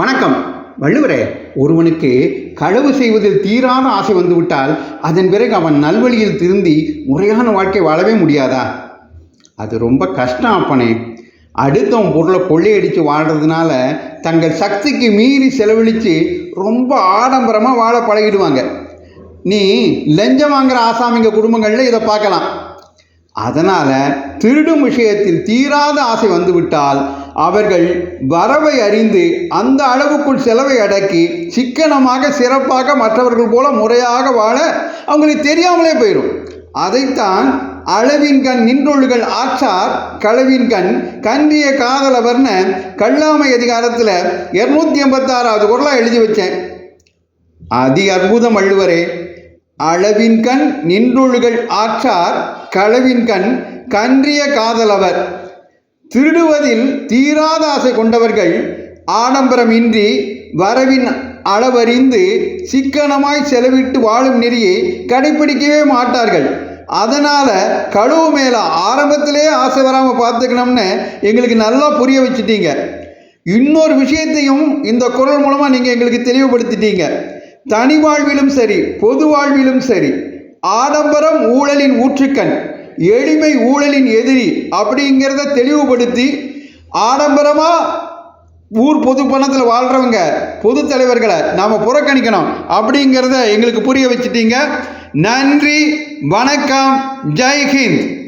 வணக்கம். வள்ளுவரே ஒருவனுக்கு களவு செய்வதில் தீராத ஆசை வந்துவிட்டால் அதன் பிறகு அவன் நல்வழியில் திருந்தி முறையான வாழ்க்கை வாழவே முடியாதா? அது ரொம்ப கஷ்டம் அப்பனே. அடுத்தவன் பொருளை கொள்ளையடித்து வாழ்கிறதுனால தங்கள் சக்திக்கு மீறி செலவழித்து ரொம்ப ஆடம்பரமாக வாழ பழகிடுவாங்க. நீ லஞ்சம் வாங்குகிற ஆசாமிங்க குடும்பங்களில் இதை பார்க்கலாம். அதனால் திருடும் விஷயத்தில் தீராத ஆசை வந்துவிட்டால் அவர்கள் வரவை அறிந்து அந்த அளவுக்குள் செலவை அடக்கி சிக்கனமாக சிறப்பாக மற்றவர்கள் போல முறையாக வாழ அவங்களுக்கு தெரியாமலே போயிடும் அதைத்தான் அளவின் கண் நின்றொழுகள் ஆற்றார் களவின் கண் கன்றிய காதலவர்னு கல்லாமை அதிகாரத்தில் இரநூத்தி எண்பத்தாறாவது குரலாக எழுதி வச்சேன். அதி அற்புதம் அள்ளுவரே அளவின் கண் நின்றொழுகள் ஆற்றார் களவின் கண் கன்றிய காதலவர் திருடுவதில் தீராத ஆசை கொண்டவர்கள் ஆடம்பரமின்றி வரவின் அளவறிந்து சிக்கனமாய் செலவிட்டு வாழும் நெறியை கடைப்பிடிக்கவே மாட்டார்கள். அதனால் கழுவு மேலே ஆரம்பத்திலே ஆசை வராமல் பார்த்துக்கணும்னு எங்களுக்கு நல்லா புரிய வச்சுட்டீங்க. இன்னொரு விஷயத்தையும் இந்த குரல் மூலமாக நீங்கள் எங்களுக்கு தெளிவுபடுத்திட்டீங்க. தனி வாழ்விலும் சரி பொது வாழ்விலும் சரி ஆடம்பரம் ஊழலின் ஊற்றுக்கண். எளிமை ஊழலின் எதிரி அப்படிங்கிறத தெளிவுபடுத்தி ஆடம்பரமாக ஊர் பொது பணத்தில் வாழ்கிறவங்க பொது தலைவர்களை நாம் புறக்கணிக்கணும் அப்படிங்கிறத எங்களுக்கு புரிய வச்சுட்டீங்க. நன்றி வணக்கம் ஜெய்ஹிந்த்